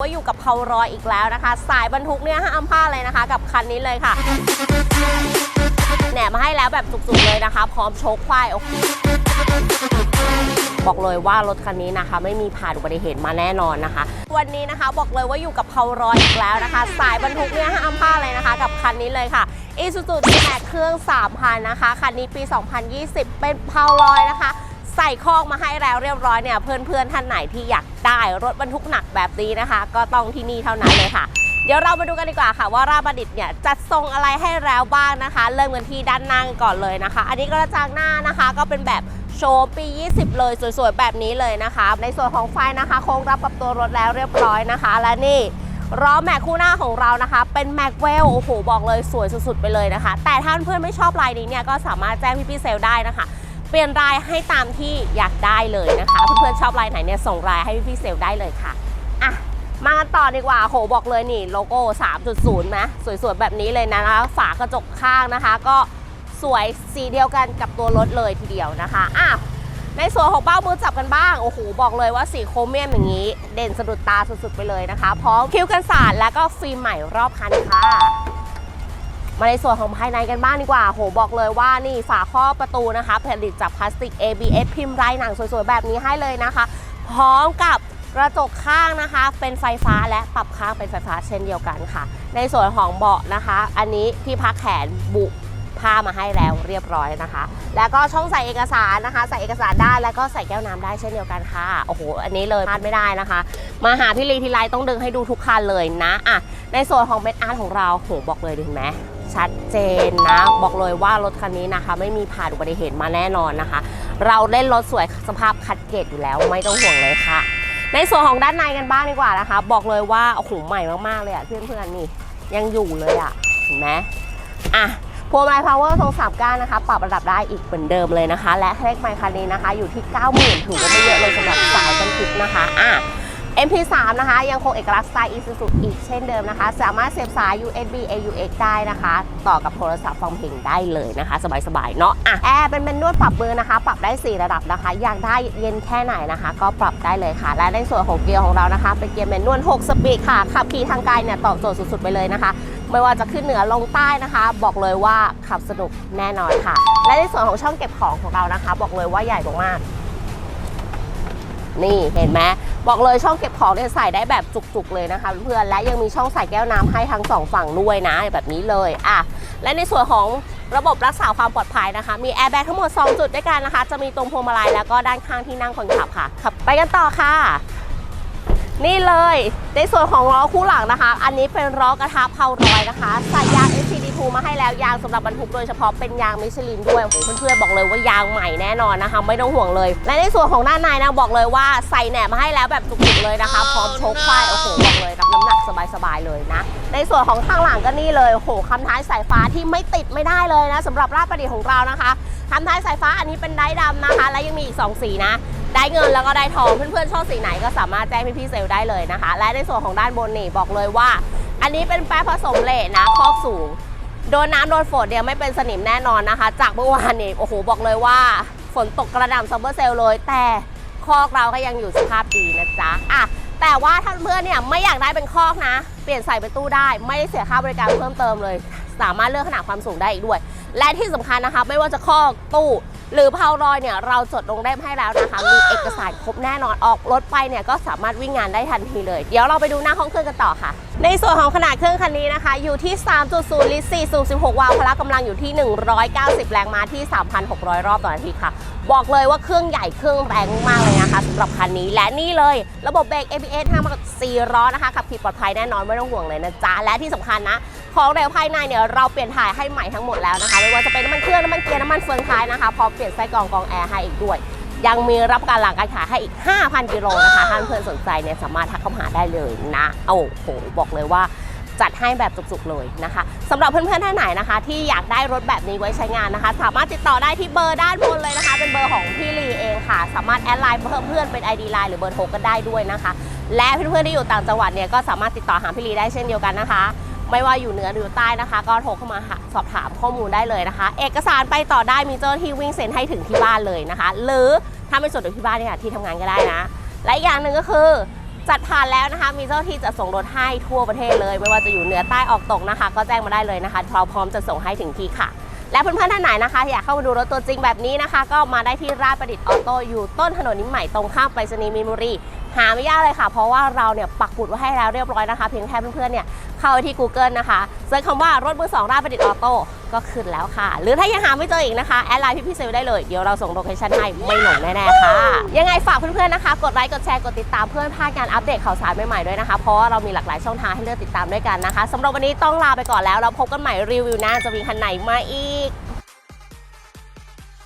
ว่าอยู่กับเพารอยอีกแล้วนะคะ สายบรรทุกเนี่ยห้ามพลาดเลยนะคะ กับคันนี้เลยค่ะแหนมาให้แล้วแบบสุกๆเลยนะคะ พร้อมโชคควายโอ้โหบอกเลยว่ารถคันนี้นะคะ ไม่มีผ่านอุบัติเหตุมาแน่นอนนะคะ วันนี้นะคะบอกเลยว่าอยู่กับเพารอยอีกแล้วนะคะ สายบรรทุกเนี่ยห้ามพลาดเลยนะคะ กับคันนี้เลยค่ะ Isuzu D-Max เครื่อง3,000นะคะคันนี้ปี 2020 เป็นเพารอยนะคะ ใส่คอกมาให้แล้วเรียบร้อยเนี่ยเพื่อนๆท่านไหนที่อยากได้รถบรรทุกหนักแบบนี้นะคะ ก็ต้องที่นี่เท่านั้นเลยค่ะ เดี๋ยวเรามาดูกันดีกว่าค่ะ ว่าราบัณฑิตเนี่ยจัดทรงอะไรให้แล้วบ้างนะคะ เริ่มกันที่ด้านหน้ากันก่อนเลยนะคะ อันนี้กระจังหน้านะคะ ก็เป็นแบบโชว์ปี 20 เลยสวยๆแบบนี้เลยนะคะ ในส่วนของไฟนะคะโค้งรับกับตัวรถแล้วเรียบร้อยนะคะ และนี่ล้อแม็กคู่หน้าของเรานะคะ เป็นแม็กเวลโอ้โหบอกเลยสวยสุดๆไปเลยนะคะ แต่ถ้าเพื่อนไม่ชอบลายนี้เนี่ยก็สามารถแจ้งพี่พี่ๆเซลได้นะคะ เปลี่ยนรายให้ตามที่อยากได้เลยนะคะ เพื่อนๆชอบลายไหนเนี่ยส่งรายให้พี่เซลได้เลยค่ะอะมากันต่อดีกว่าโหบอกเลยนี่โลโก้ 3.0 นะ สวยๆ แบบนี้เลยนะคะฝากระจกข้างนะคะ ก็สวยสีเดียวกันกับตัวรถเลยทีเดียวนะคะอะในส่วนของเป้ามือจับกันบ้าง โอ้โห บอกเลยว่าสีโครเมียมอย่างนี้ เด่นสะดุดตาสุดๆ ไปเลยนะคะ พร้อมคิ้วกันสาดแล้วก็ฟิล์มใหม่รอบคันค่ะ มาในส่วนของภายในกันบ้างดีกว่า โหบอกเลยว่านี่ฝาครอบประตูนะคะผลิตจากพลาสติก ABS พิมพ์ลายหนังสวยๆ แบบนี้ให้เลยนะคะ พร้อมกับกระจกข้างนะคะ เป็นไฟฟ้าและปรับข้างเป็นไฟฟ้าเช่นเดียวกันค่ะ ในส่วนของเบาะนะคะ อันนี้ที่พักแขนบุผ้ามาให้แล้วเรียบร้อยนะคะ แล้วก็ช่องใส่เอกสารนะคะ ใส่เอกสารได้แล้วก็ใส่แก้วน้ำได้เช่นเดียวกันค่ะ โอ้โห อันนี้เลยพลาดไม่ได้นะคะ มาหาพี่ลีทีไรต้องดึงให้ดูทุกคันเลยนะอะในส่วนของเม็ดอาร์ตของเราโหบอกเลยดีไหม ชัดเจนนะ บอกเลยว่ารถคันนี้นะคะ ไม่มีผ่านอุบัติเหตุมาแน่นอนนะคะ เราเล่นรถสวยสภาพคัดเกตอยู่แล้วไม่ต้องห่วงเลยค่ะ ในส่วนของด้านในกันบ้างดีกว่านะคะ บอกเลยว่าโอ้โหใหม่มากๆเลยอะเพื่อนๆนี่ยังอยู่เลยอะเห็นไหมอะพวงมาลัยพาวเวอร์ทรงสามก้านนะคะ ปรับระดับได้อีกเหมือนเดิมเลยนะคะ และเลขไมค์คันนี้นะคะ อยู่ที่ 90,000ถือว่าไม่เยอะเลยสำหรับสายบรรทุกนะคะอะ MP3 นะคะ ยังคงเอกลักษณ์สไตล์ Isuzu อีกเช่นเดิมนะคะ สามารถเสียบสาย USB AUX ได้นะคะ ต่อกับโทรศัพท์ฟังเพลงได้เลยนะคะ สบายๆเนาะอะแอร์เป็นเมนนวดปรับมือนะคะ ปรับได้ 4 ระดับนะคะ อยากได้เย็นแค่ไหนนะคะ ก็ปรับได้เลยค่ะ และในส่วนของเกียร์ของเรานะคะ เป็นเกียร์เมนนวล 6 สปีดค่ะขับขี่ทางไกลเนี่ยตอบโจทย์สุดๆไปเลยนะคะไม่ว่าจะขึ้นเหนือลงใต้นะคะ บอกเลยว่าขับสนุกแน่นอนค่ะ และในส่วนของช่องเก็บของของเรานะคะ บอกเลยว่าใหญ่มากๆ นี่เห็นไหมบอกเลยช่องเก็บของเนี่ยใส่ได้แบบจุกๆเลยนะคะเพื่อนและยังมีช่องใส่แก้วน้ำให้ทั้งสองฝั่งด้วยนะแบบนี้เลยอะและในส่วนของระบบรักษาความปลอดภัยนะคะ มีแอร์แบ็กทั้งหมด 2 จุดด้วยกันนะคะ จะมีตรงพวงมาลัยแล้วก็ด้านข้างที่นั่งคนขับค่ะขับไปกันต่อค่ะ นี่เลย ในส่วนของล้อคู่หลังนะคะ อันนี้เป็นล้อกระทะเพารอยนะคะ ใส่ยาง SCD2 มาให้แล้วยางสำหรับบรรทุกโดยเฉพาะเป็นยางมิชลินด้วยโอ้โหเพื่อนๆบอกเลยว่ายางใหม่แน่นอนนะคะ ไม่ต้องห่วงเลย และในส่วนของด้านในนะบอกเลยว่าใส่แหนบมาให้แล้วแบบจุกๆเลยนะคะ พร้อมโชคไฟโอ้โหบอกเลยรับน้ำหนักสบายๆเลยนะ ในส่วนของข้างหลังก็นี่เลยโอ้โหคำท้ายสายฟ้าที่ไม่ติดไม่ได้เลยนะสำหรับราชประดิษฐ์ของเรานะคะคำท้ายสายฟ้าอันนี้เป็นได้ดำนะคะ และยังมีอีกสองสีนะ ได้เงินแล้วก็ได้ทองเพื่อนๆชอบสีไหนก็สามารถแจ้งพี่ๆเซลล์ได้เลยนะคะ และในส่วนของด้านบนนี่บอกเลยว่า อันนี้เป็นแปรผสมเหล็กนะคอกสูง โดนน้ำโดนฝนเนี่ยไม่เป็นสนิมแน่นอนนะคะ จากเมื่อวานนี่โอ้โหบอกเลยว่า ฝนตกกระหน่ำซัมเมอร์เซลเลย แต่คอกเราก็ยังอยู่สภาพดีนะจ๊ะอะแต่ว่าท่านเพื่อนเนี่ยไม่อยากได้เป็นคอกนะ เปลี่ยนใส่เป็นตู้ได้ไม่เสียค่าบริการเพิ่มเติมเลย สามารถเลือกขนาดความสูงได้อีกด้วย และที่สำคัญนะคะ ไม่ว่าจะคอกตู้ หรือเพารอยเนี่ยเราจดลงเล่มให้แล้วนะคะ มีเอกสารครบแน่นอนออกรถไปเนี่ยก็สามารถวิ่งงานได้ทันทีเลย เดี๋ยวเราไปดูหน้าห้องเครื่องกันต่อค่ะ ในส่วนของขนาดเครื่องคันนี้นะคะ อยู่ที่ 3.0 ลิตร4สูบ16 วาล์วพละกำลังอยู่ที่ 190 แรงม้าที่ 3,600 รอบต่อนาทีค่ะ บอกเลยว่าเครื่องใหญ่เครื่องแรงมากเลยนะคะสำหรับคันนี้และนี่เลย ระบบเบรก ABS ทำมากับ4ล้อนะคะขับขี่ปลอดภัยแน่นอนไม่ต้องห่วงเลยนะจ๊ะและที่สำคัญนะ ของเร็วภายในเนี่ยเราเปลี่ยนถ่ายให้ใหม่ทั้งหมดแล้วนะคะไม่ว่าจะเป็นน้ำมันเครื่องน้ำมันเกียร์น้ำมันเฟืองท้ายนะคะพร้อมเปลี่ยนไส้กรองกรองแอร์ให้อีกด้วย ยังมีรับกันหลังการขายให้อีก 5,000กิโลนะคะท่านเพื่อนสนใจเนี่ยสามารถทักเข้ามาหาได้เลยนะโอ้โหบอกเลยว่าจัดให้แบบจุกๆเลยนะคะสำหรับเพื่อนๆท่านไหนนะคะ ที่อยากได้รถแบบนี้ไว้ใช้งานนะคะ สามารถติดต่อได้ที่เบอร์ด้านบนเลยนะคะ เป็นเบอร์ของพี่ลีเองค่ะ สามารถแอดไลน์เพิ่มเพื่อนเป็น ID ไลน์หรือเบอร์โทรก็ได้ด้วยนะคะ และเพื่อนๆที่อยู่ต่างจังหวัดเนี่ยก็สามารถติดต่อหาพี่ลีได้เช่นเดียวกันนะคะ ไม่ว่าอยู่เหนือหรือใต้นะคะ ก็โทรเข้ามาสอบถามข้อมูลได้เลยนะคะ เอกสารไปต่อได้มีเจ้าหน้าที่วิ่งเซ็นให้ถึงที่บ้านเลยนะคะ หรือถ้าไม่สะดวกที่บ้านเนี่ยที่ทำงานก็ได้นะ และอีกอย่างหนึ่งก็คือจัดผ่านแล้วนะคะ มีเจ้าที่จะส่งรถให้ทั่วประเทศเลย ไม่ว่าจะอยู่เหนือใต้ออกตกนะคะ ก็แจ้งมาได้เลยนะคะเราพร้อมจะส่งให้ถึงที่ค่ะ และเพื่อนๆท่านไหนนะคะอยากเข้ามาดูรถตัวจริงแบบนี้นะคะ ก็มาได้ที่ราชประดิษฐ์ออโต้อยู่ต้นถนนนิมใหม่ตรงข้ามไปรษณีย์มีนบุรี หาไม่ยากเลยค่ะ เพราะว่าเราเนี่ยปักหมุดไว้ให้แล้วเรียบร้อยนะคะ เพียงแค่เพื่อนๆเนี่ยเข้าไปที่ Google นะคะเซิร์ชคำว่ารถมือสองราชประดิษฐ์ออโต้ก็ขึ้นแล้วค่ะ หรือถ้ายังหาไม่เจออีกนะคะ แอดไลน์พี่พี่เซลได้เลย เดี๋ยวเราส่งโลเคชั่นให้ไม่หลงแน่ๆค่ะ ยังไงฝากเพื่อนๆนะคะ กดไลค์กดแชร์กดติดตามเพื่อนพลาดการอัปเดตข่าวสารใหม่ๆด้วยนะคะ เพราะว่าเรามีหลากหลายช่องทางให้เลือกติดตามด้วยกันนะคะสำหรับวันนี้ต้องลาไปก่อนแล้วเราพบกันใหม่รีวิวหน้าจะมีคันไหนมาอีก